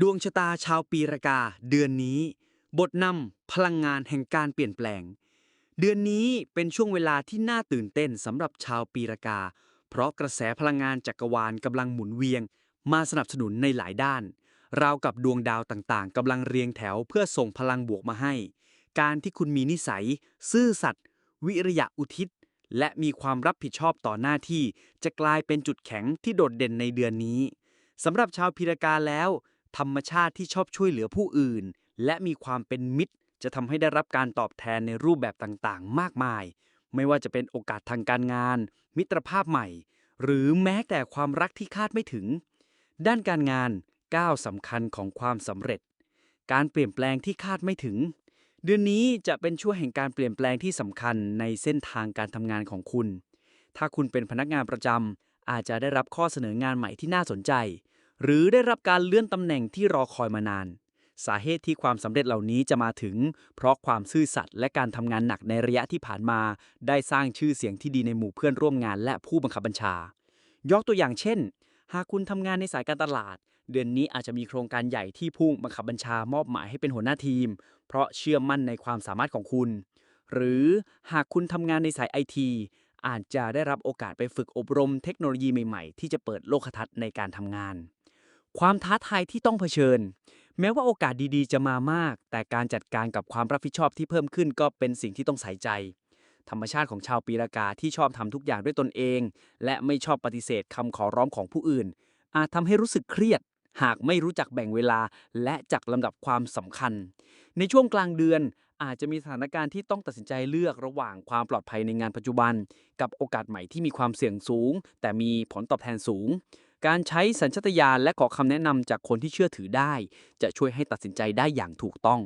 ดวงชะตาชาวปีรากาเดือนนี้ บทนำพลังงานแห่งการเปลี่ยนแปลง เดือนนี้เป็นช่วงเวลาที่น่าตื่นเต้นสำหรับชาวปีรากา เพราะกระแสพลังงานจักรวาลกำลังหมุนเวียง มาสนับสนุนในหลายด้าน ราวกับดวงดาวต่างๆกำลังเรียงแถวเพื่อส่งพลังบวกมาให้ การที่คุณมีนิสัย ซื่อสัตย์วิริยะอุทิศ และมีความรับผิดชอบต่อหน้าที่ จะกลายเป็นจุดแข็งที่โดดเด่นในเดือนนี้สำหรับชาวพีรากาแล้ว ธรรมชาติที่ชอบช่วยเหลือผู้อื่น และมีความเป็นมิตร จะทำให้ได้รับการตอบแทนในรูปแบบต่างๆ มากมาย ไม่ว่าจะเป็นโอกาสทางการงาน มิตรภาพใหม่ หรือแม้แต่ความรักที่คาดไม่ถึง ด้านการงานก้าวสำคัญของความสำเร็จ การเปลี่ยนแปลงที่คาดไม่ถึง เดือนนี้จะเป็นช่วงแห่งการเปลี่ยนแปลงที่สำคัญในเส้นทางการทำงานของคุณ ถ้าคุณเป็นพนักงานประจำอาจจะได้รับข้อเสนองานใหม่ที่น่าสนใจ หรือได้รับการเลื่อนตำแหน่งที่รอคอยมานาน สาเหตุที่ความสำเร็จเหล่านี้จะมาถึง เพราะความซื่อสัตย์และการทำงานหนักในระยะที่ผ่านมา ได้สร้างชื่อเสียงที่ดีในหมู่เพื่อนร่วมงานและผู้บังคับบัญชา ยกตัวอย่างเช่น หากคุณทำงานในสายการตลาด เดือนนี้อาจจะมีโครงการใหญ่ที่ผู้บังคับบัญชามอบหมายให้เป็นหัวหน้าทีม เพราะเชื่อมั่นในความสามารถของคุณ หรือหากคุณทำงานในสายไอทีอาจจะได้รับโอกาสไปฝึกอบรมเทคโนโลยีใหม่ ๆ ที่จะเปิดโลกทัศน์ในการทำงาน ความท้าทายที่ต้องเผชิญ แม้ว่าโอกาสดีๆ จะมามาก แต่การจัดการกับความรับผิดชอบที่เพิ่มขึ้นก็เป็นสิ่งที่ต้องใส่ใจ ธรรมชาติของชาวปีรากาที่ชอบทำทุกอย่างด้วยตนเอง และไม่ชอบปฏิเสธคำขอร้องของผู้อื่น อาจทำให้รู้สึกเครียด หากไม่รู้จักแบ่งเวลา และจัดลำดับความสำคัญ ในช่วงกลางเดือนอาจจะมีสถานการณ์ที่ต้องตัดสินใจเลือกระหว่างความปลอดภัยในงานปัจจุบัน กับโอกาสใหม่ที่มีความเสี่ยงสูง แต่มีผลตอบแทนสูง การใช้สัญชาตญาณและขอคำแนะนำจากคนที่เชื่อถือได้ จะช่วยให้ตัดสินใจได้อย่างถูกต้อง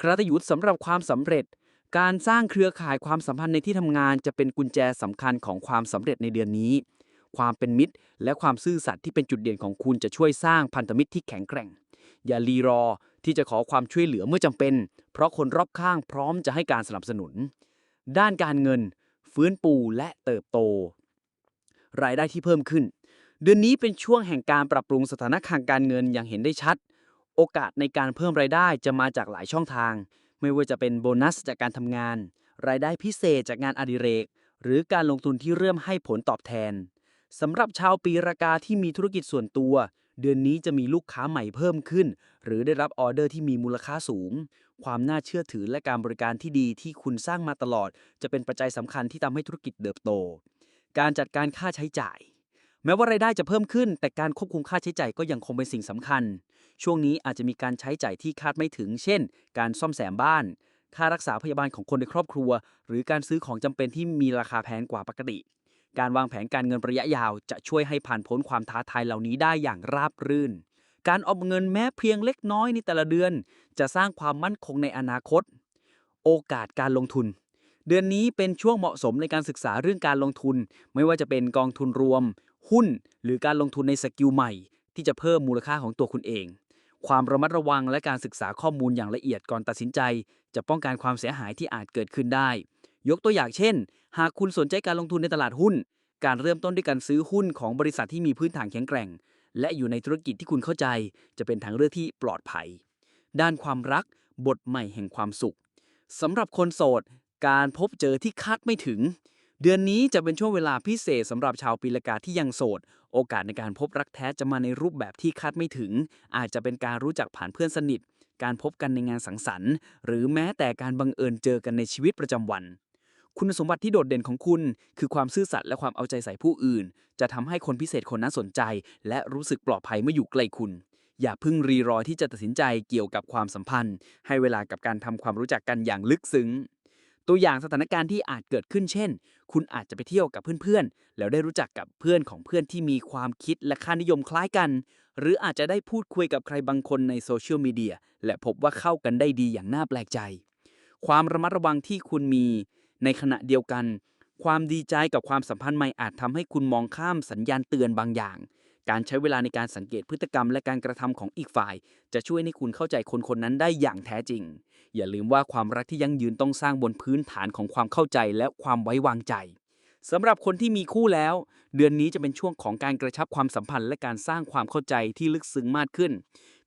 คราตยุทธ์สำหรับความสำเร็จ การสร้างเครือข่ายความสัมพันธ์ในที่ทำงานจะเป็นกุญแจสำคัญของความสำเร็จในเดือนนี้ ความเป็นมิตร และความซื่อสัตย์ที่เป็นจุดเด่นของคุณจะช่วยสร้างพันธมิตรที่แข็งแกร่ง อย่ารีรอที่จะขอความช่วยเหลือเมื่อจำเป็น เพราะคนรอบข้างพร้อมจะให้การสนับสนุน ด้านการเงิน ฟื้นปูและเติบโต รายได้ที่เพิ่มขึ้น เดือนนี้เป็นช่วงแห่งการปรับปรุงสถานะทางการเงินอย่างเห็นได้ชัด โอกาสในการเพิ่มรายได้จะมาจากหลายช่องทาง ไม่ว่าจะเป็นโบนัสจากการทำงาน รายได้พิเศษจากงานอดิเรก หรือการลงทุนที่เริ่มให้ผลตอบแทนสำหรับชาวปีรากาที่มีธุรกิจส่วนตัว เดือนนี้จะมีลูกค้าใหม่เพิ่มขึ้น หรือได้รับออเดอร์ที่มีมูลค่าสูง ความน่าเชื่อถือและการบริการที่ดีที่คุณสร้างมาตลอด จะเป็นปัจจัยสำคัญที่ทำให้ธุรกิจเติบโต การจัดการค่าใช้จ่าย แม้ว่ารายได้จะเพิ่มขึ้น แต่การควบคุมค่าใช้จ่ายก็ยังคงเป็นสิ่งสำคัญ ช่วงนี้อาจจะมีการใช้จ่ายที่คาดไม่ถึง เช่น การซ่อมแซมบ้าน ค่ารักษาพยาบาลของคนในครอบครัว หรือการซื้อของจำเป็นที่มีราคาแพงกว่าปกติ การวางแผนการเงินระยะยาวจะช่วยให้ผ่านพ้นความท้าทายเหล่านี้ได้อย่างราบรื่น การออมเงินแม้เพียงเล็กน้อยในแต่ละเดือน จะสร้างความมั่นคงในอนาคต โอกาสการลงทุนเดือนนี้เป็นช่วงเหมาะสมในการศึกษาเรื่องการลงทุน ไม่ว่าจะเป็นกองทุนรวม หุ้น หรือการลงทุนในสกิลใหม่ ที่จะเพิ่มมูลค่าของตัวคุณเอง ความระมัดระวังและการศึกษาข้อมูลอย่างละเอียดก่อนตัดสินใจ จะป้องกันความเสียหายที่อาจเกิดขึ้นได้ ยกตัวอย่างเช่น หากคุณสนใจการลงทุนในตลาดหุ้น การเริ่มต้นด้วยการซื้อหุ้นของบริษัทที่มีพื้นฐานแข็งแกร่ง และอยู่ในธุรกิจที่คุณเข้าใจ จะเป็นทางเลือกที่ปลอดภัย ด้านความรัก บทใหม่แห่งความสุขสำหรับคนโสด การพบเจอที่คาดไม่ถึง เดือนนี้จะเป็นช่วงเวลาพิเศษสำหรับชาวปีละกาที่ยังโสด โอกาสในการพบรักแท้จะมาในรูปแบบที่คาดไม่ถึง อาจจะเป็นการรู้จักผ่านเพื่อนสนิท การพบกันในงานสังสรรค์ หรือแม้แต่การบังเอิญเจอกันในชีวิตประจำวัน คุณสมบัติที่โดดเด่นของคุณ คือความซื่อสัตย์และความเอาใจใส่ผู้อื่น จะทำให้คนพิเศษคนนั้นสนใจ และรู้สึกปลอดภัยเมื่ออยู่ใกล้คุณอย่าพิ่งรีรอที่จะตัดสินใจเกี่ยวกับความสัมพันธ์ ให้เวลากับการทำความรู้จักกันอย่างลึกซึ้ง ตัวอย่างสถานการณ์ที่อาจเกิดขึ้นเช่น คุณอาจจะไปเที่ยวกับเพื่อนๆ แล้วได้รู้จักกับเพื่อนของเพื่อนที่มีความคิดและค่านิยมคล้ายกัน หรืออาจจะได้พูดคุยกับใครบางคนในโซเชียลมีเดียและพบว่าเข้ากันได้ดีอย่างน่าแปลกใจ ความระมัดระวังที่คุณมี ในขณะเดียวกัน ความดีใจกับความสัมพันธ์ใหม่อาจทำให้คุณมองข้ามสัญญาณเตือนบางอย่าง การใช้เวลาในการสังเกตพฤติกรรมและการกระทำของอีกฝ่าย จะช่วยให้คุณเข้าใจคนคนนั้นได้อย่างแท้จริง อย่าลืมว่าความรักที่ยั่งยืนต้องสร้างบนพื้นฐานของความเข้าใจและความไว้วางใจสำหรับคนที่มีคู่แล้ว เดือนนี้จะเป็นช่วงของการกระชับความสัมพันธ์และการสร้างความเข้าใจที่ลึกซึ้งมากขึ้น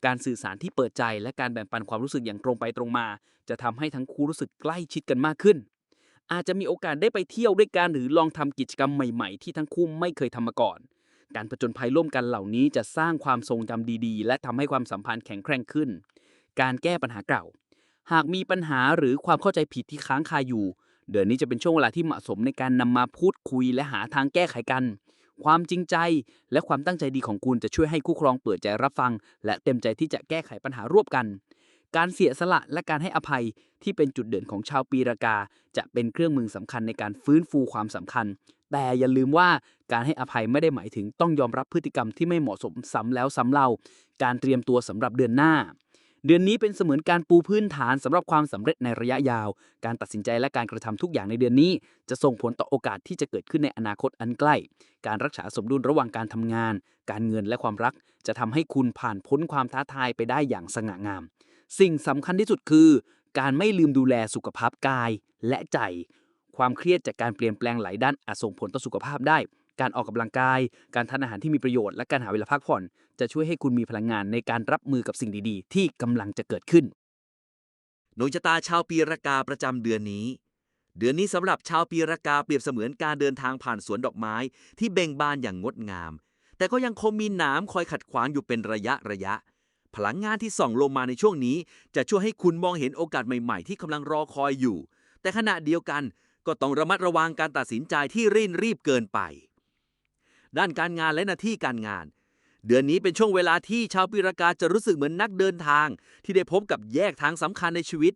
การสื่อสารที่เปิดใจและการแบ่งปันความรู้สึกอย่างตรงไปตรงมา จะทำให้ทั้งคู่รู้สึกใกล้ชิดกันมากขึ้น อาจจะมีโอกาสได้ไปเที่ยวด้วยกันหรือลองทำกิจกรรมใหม่ ๆ ที่ทั้งคู่ไม่เคยทำมาก่อน การผจญภัยร่วมกันเหล่านี้จะสร้างความทรงจำดีๆ และทำให้ความสัมพันธ์แข็งแกร่งขึ้น การแก้ปัญหาเก่า หากมีปัญหาหรือความเข้าใจผิดที่ค้างคาอยู่ เดือนนี้จะเป็นช่วงเวลาที่เหมาะสมในการนำมาพูดคุยและหาทางแก้ไขกัน ความจริงใจและความตั้งใจดีของคุณจะช่วยให้คู่ครองเปิดใจรับฟัง และเต็มใจที่จะแก้ไขปัญหาร่วมกันการเสียสละและการให้อภัยที่เป็นจุดเด่นของชาวปีรากา จะเป็นเครื่องมือสำคัญในการฟื้นฟูความสำคัญ แต่อย่าลืมว่าการให้อภัยไม่ได้หมายถึงต้องยอมรับพฤติกรรมที่ไม่เหมาะสมซ้ำแล้วซ้ำเล่า การเตรียมตัวสำหรับเดือนหน้า เดือนนี้เป็นเสมือนการปูพื้นฐานสำหรับความสำเร็จในระยะยาว การตัดสินใจและการกระทำทุกอย่างในเดือนนี้ จะส่งผลต่อโอกาสที่จะเกิดขึ้นในอนาคตอันใกล้ การรักษาสมดุลระหว่างการทำงาน การเงินและความรัก จะทำให้คุณผ่านพ้นความท้าทายไปได้อย่างสง่างาม สิ่งสำคัญที่สุดคือ การไม่ลืมดูแลสุขภาพกายและใจ ความเครียดจากการเปลี่ยนแปลงหลายด้านอาจส่งผลต่อสุขภาพได้ การออกกำลังกาย การทานอาหารที่มีประโยชน์ และการหาเวลาพักผ่อน จะช่วยให้คุณมีพลังงานในการรับมือกับสิ่งดีๆ ที่กำลังจะเกิดขึ้นดวงชะตาชาวปีรากาประจำเดือนนี้ เดือนนี้สำหรับชาวปีรากาเปรียบเสมือนการเดินทางผ่านสวนดอกไม้ ที่เบ่งบานอย่างงดงาม แต่ก็ยังคงมีหนามคอยขัดขวางอยู่เป็นระยะระยะ พลังงานที่ส่องลงมาในช่วงนี้ จะช่วยให้คุณมองเห็นโอกาสใหม่ๆ ที่กำลังรอคอยอยู่ แต่ขณะเดียวกัน ก็ต้องระมัดระวังการตัดสินใจที่รีนรีบเกินไป ด้านการงานและหน้าที่การงาน เดือนนี้เป็นช่วงเวลาที่ชาวปีรากาจะรู้สึกเหมือนนักเดินทาง ที่ได้พบกับแยกทางสำคัญในชีวิต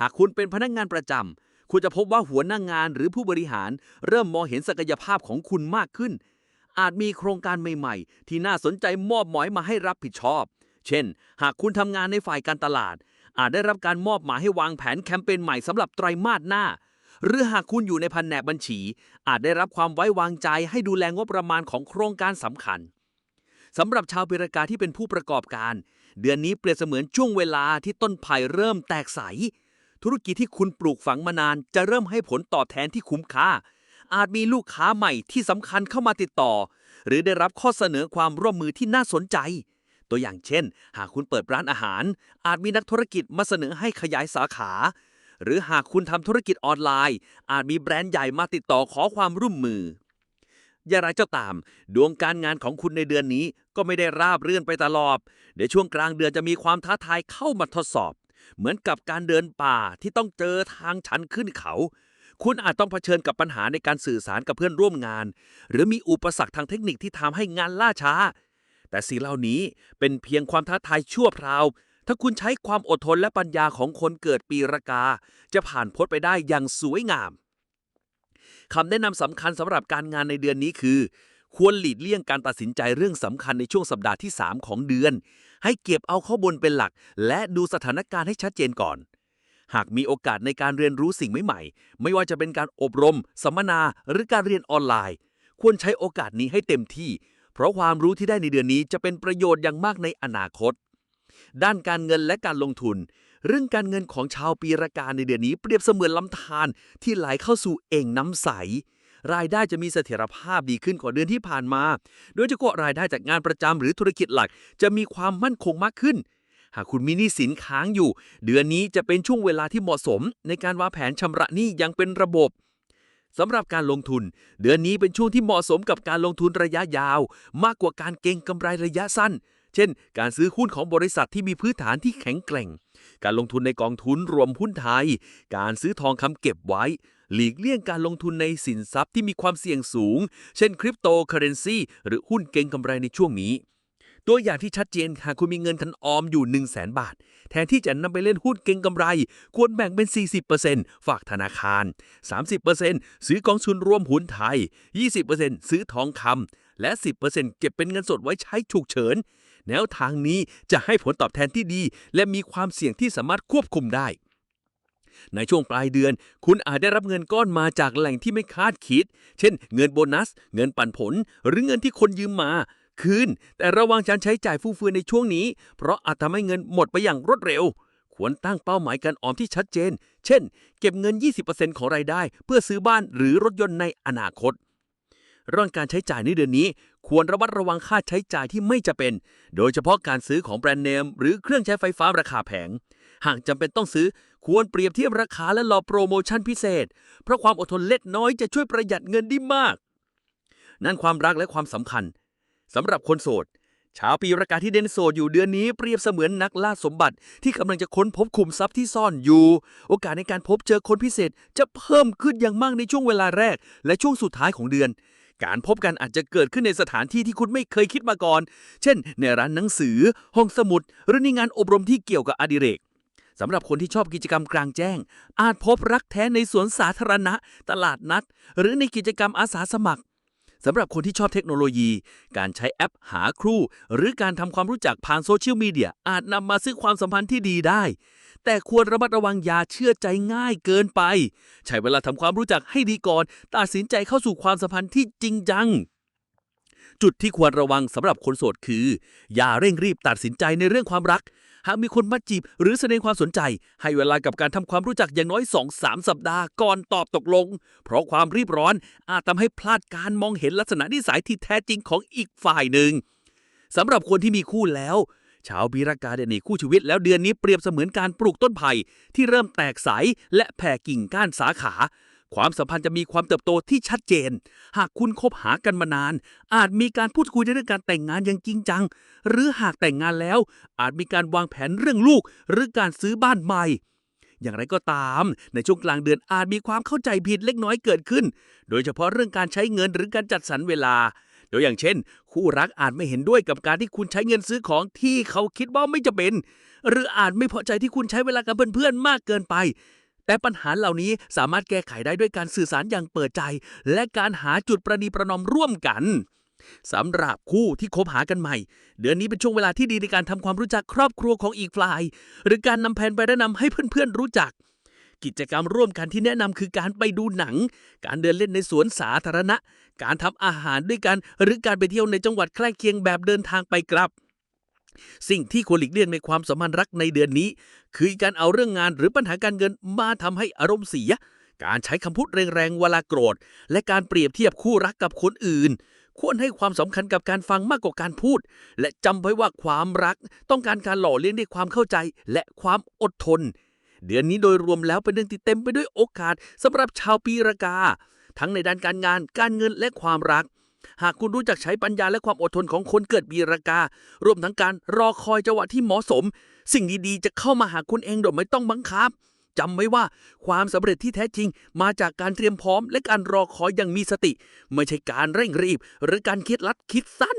หากคุณเป็นพนักงานประจำคุณจะพบว่าหัวหน้างงานหรือผู้บริหาร เริ่มมองเห็นศักยภาพของคุณมากขึ้น อาจมีโครงการใหม่ๆ ที่น่าสนใจมอบหมายมาให้รับผิดชอบ เช่น หากคุณทำงานในฝ่ายการตลาด อาจได้รับการมอบหมายให้วางแผนแคมเปญใหม่สำหรับไตรมาสหน้า หรือหากคุณอยู่ในแผนกบัญชี อาจได้รับความไว้วางใจให้ดูแลงบประมาณของโครงการสำคัญสำหรับชาวปีรกาที่เป็นผู้ประกอบการ เดือนนี้เปรียบเสมือนช่วงเวลาที่ต้นไผ่เริ่มแตกใส ธุรกิจที่คุณปลูกฝังมานานจะเริ่มให้ผลตอบแทนที่คุ้มค่า อาจมีลูกค้าใหม่ที่สำคัญเข้ามาติดต่อ หรือได้รับข้อเสนอความร่วมมือที่น่าสนใจ ตัวอย่างเช่น หากคุณเปิดร้านอาหาร อาจมีนักธุรกิจมาเสนอให้ขยายสาขา หรือหากคุณทำธุรกิจออนไลน์ อาจมีแบรนด์ใหญ่มาติดต่อขอความร่วมมือ อย่างไรก็ตาม ดวงการงานของคุณในเดือนนี้ก็ไม่ได้ราบรื่นไปตลอดเดี๋ยวช่วงกลางเดือนจะมีความท้าทายเข้ามาทดสอบ เหมือนกับการเดินป่าที่ต้องเจอทางชันขึ้นเขา คุณอาจต้องเผชิญกับปัญหาในการสื่อสารกับเพื่อนร่วมงาน หรือมีอุปสรรคทางเทคนิคที่ทำให้งานล่าช้า แต่สิ่งเหล่านี้เป็นเพียงความท้าทายชั่วคราว ถ้าคุณใช้ความอดทนและปัญญาของคนเกิดปีรากา จะผ่านพ้นไปได้อย่างสวยงามคำแนะนำสำคัญสำหรับการงานในเดือนนี้คือ ควรหลีกเลี่ยงการตัดสินใจเรื่องสำคัญในช่วงสัปดาห์ที่ 3 ของเดือน ให้เก็บเอาข้อมูลเป็นหลัก และดูสถานการณ์ให้ชัดเจนก่อน หากมีโอกาสในการเรียนรู้สิ่งใหม่ๆ ไม่ว่าจะเป็นการอบรม สัมมนาหรือการเรียนออนไลน์ ควรใช้โอกาสนี้ให้เต็มที่ เพราะความรู้ที่ได้ในเดือนนี้จะเป็นประโยชน์อย่างมากในอนาคต ด้านการเงินและการลงทุน เรื่องการเงินของชาวปีรากาในเดือนนี้เปรียบเสมือนลำธารที่ไหลเข้าสู่เอ่งน้ำใส รายได้จะมีเสถียรภาพดีขึ้นกว่าเดือนที่ผ่านมา โดยเฉพาะรายได้จากงานประจำหรือธุรกิจหลัก จะมีความมั่นคงมากขึ้น หากคุณมีหนี้สินค้างอยู่ เดือนนี้จะเป็นช่วงเวลาที่เหมาะสม ในการวางแผนชำระหนี้อยังเป็นระบบสำหรับการลงทุน เดือนนี้เป็นช่วงที่เหมาะสมกับการลงทุนระยะยาว มากกว่าการเก็งกำไรระยะสั้น เช่น การซื้อหุ้นของบริษัทที่มีพื้นฐานที่แข็งแกร่ง การลงทุนในกองทุนรวมหุ้นไทย การซื้อทองคำเก็บไว้ หลีกเลี่ยงการลงทุนในสินทรัพย์ที่มีความเสี่ยงสูง เช่นคริปโตเคอเรนซีหรือหุ้นเก็งกำไรในช่วงนี้ ตัวอย่างที่ชัดเจนหากคุณมีเงินทันออมอยู่ 1 0 0 0 0แบาท แทนที่จะนำไปเล่นหุ้นเก็งกำไร ควรแบ่งเป็น 40%ฝากธนาคาร 30%ซื้อกองทุนรวมหุ้นไทย 20%ซื้อทองคำและ 10%เก็บเป็นเงินสดไว้ใช้ฉุกเฉิน แนวทางนี้จะให้ผลตอบแทนที่ดี และมีความเสี่ยงที่สามารถควบคุมได้ ในช่วงปลายเดือน คุณอาจได้รับเงินก้อนมาจากแหล่งที่ไม่คาดคิด เช่น เงินโบนัส เงินปันผล หรือเงินที่คนยืมมา คืน แต่ระวังการใช้จ่ายฟุ่มเฟือยในช่วงนี้ เพราะอาจทำให้เงินหมดไปอย่างรวดเร็วควรตั้งเป้าหมายการออมที่ชัดเจน เช่น เก็บเงิน 20%ของรายได้ เพื่อซื้อบ้านหรือรถยนต์ในอนาคต เรื่องการใช้จ่ายในเดือนนี้ ควรระมัดระวังค่าใช้จ่ายที่ไม่จะเป็น โดยเฉพาะการซื้อของแบรนด์เนม หรือเครื่องใช้ไฟฟ้าราคาแพง หากจำเป็นต้องซื้อ ควรเปรียบเทียบราคาและรอโปรโมชั่นพิเศษ เพราะความอดทนเล็กน้อยจะช่วยประหยัดเงินได้มาก นั่นความรักและความสำคัญสำหรับคนโสด ชาวปีรากาที่เด่นโสดอยู่เดือนนี้เปรียบเสมือนนักล่าสมบัติ ที่กำลังจะค้นพบขุมทรัพย์ที่ซ่อนอยู่ โอกาสในการพบเจอคนพิเศษจะเพิ่มขึ้นอย่างมากในช่วงเวลาแรก และช่วงสุดท้ายของเดือน การพบกันอาจจะเกิดขึ้นในสถานที่ที่คุณไม่เคยคิดมาก่อน เช่น ในร้านหนังสือ ห้องสมุด หรือในงานอบรมที่เกี่ยวกับอดิเรกสำหรับคนที่ชอบกิจกรรมกลางแจ้ง อาจพบรักแท้ในสวนสาธารณะ ตลาดนัด หรือในกิจกรรมอาสาสมัคร สำหรับคนที่ชอบเทคโนโลยี การใช้แอปหาครูหรือการทำความรู้จักผ่านโซเชียลมีเดียอาจนำมาซึ่งความสัมพันธ์ที่ดีได้ แต่ควรระมัดระวังอย่าเชื่อใจง่ายเกินไป ใช้เวลาทำความรู้จักให้ดีก่อน ตัดสินใจเข้าสู่ความสัมพันธ์ที่จริงจัง จุดที่ควรระวังสำหรับคนโสดคือ อย่าเร่งรีบตัดสินใจในเรื่องความรัก หากมีคนมาจีบหรือแสดงความสนใจ ให้เวลากับการทำความรู้จักอย่างน้อย 2-3 สัปดาห์ก่อนตอบตกลง เพราะความรีบร้อนอาจทำให้พลาดการมองเห็นลักษณะนิสัยที่แท้จริงของอีกฝ่ายหนึ่งสำหรับคนที่มีคู่แล้วชาวบีรากาเดนคู่ชีวิตแล้วเดือนนี้เปรียบเสมือนการปลูกต้นไผ่ที่เริ่มแตกสายและแผ่กิ่งก้านสาขา ความสัมพันธ์จะมีความเติบโตที่ชัดเจน หากคุณคบหากันมานาน อาจมีการพูดคุยในเรื่องการแต่งงานอย่างจริงจัง หรือหากแต่งงานแล้ว อาจมีการวางแผนเรื่องลูก หรือการซื้อบ้านใหม่ อย่างไรก็ตาม ในช่วงกลางเดือนอาจมีความเข้าใจผิดเล็กน้อยเกิดขึ้น โดยเฉพาะเรื่องการใช้เงินหรือการจัดสรรเวลา โดยอย่างเช่น คู่รักอาจไม่เห็นด้วยกับการที่คุณใช้เงินซื้อของที่เขาคิดว่าไม่จะเป็น หรืออาจไม่พอใจที่คุณใช้เวลากับเพื่อนๆมากเกินไป แต่ปัญหาเหล่านี้สามารถแก้ไขได้ด้วยการสื่อสารอย่างเปิดใจ และการหาจุดประนีประนอมร่วมกันสำหรับคู่ที่คบหากันใหม่ เดือนนี้เป็นช่วงเวลาที่ดีในการทำความรู้จักครอบครัวของอีกฝ่าย หรือการนำแผนไปแนะนำให้เพื่อนๆรู้จัก กิจกรรมร่วมกันที่แนะนำคือการไปดูหนัง การเดินเล่นในสวนสาธารณะ การทำอาหารด้วยกัน หรือการไปเที่ยวในจังหวัดใกล้เคียงแบบเดินทางไปกลับ สิ่งที่ควรหลีกเลี่ยงในความสัมพันธ์รักในเดือนนี้ คือการเอาเรื่องงานหรือปัญหาการเงินมาทำให้อารมณ์เสีย การใช้คำพูดแรงๆเวลาโกรธ และการเปรียบเทียบคู่รักกับคนอื่น ควรให้ความสำคัญกับการฟังมากกว่าการพูด และจำไว้ว่าความรัก ต้องการการหล่อเลี้ยงด้วยความเข้าใจและความอดทน เดือนนี้โดยรวมแล้วเป็นเดือนที่เต็มไปด้วยโอกาสสำหรับชาวปีรากา ทั้งในด้านการงาน การเงินและความรัก หากคุณรู้จักใช้ปัญญาและความอดทนของคนเกิดปีรากา รวมทั้งการรอคอยจังหวะที่เหมาะสม สิ่งดีๆ จะเข้ามาหาคุณเองโดยไม่ต้องบังคับจำไว้ว่าความสำเร็จที่แท้จริงมาจากการเตรียมพร้อมและการรอคอยอย่างมีสติ ไม่ใช่การเร่งรีบ หรือการคิดลัดคิดสั้น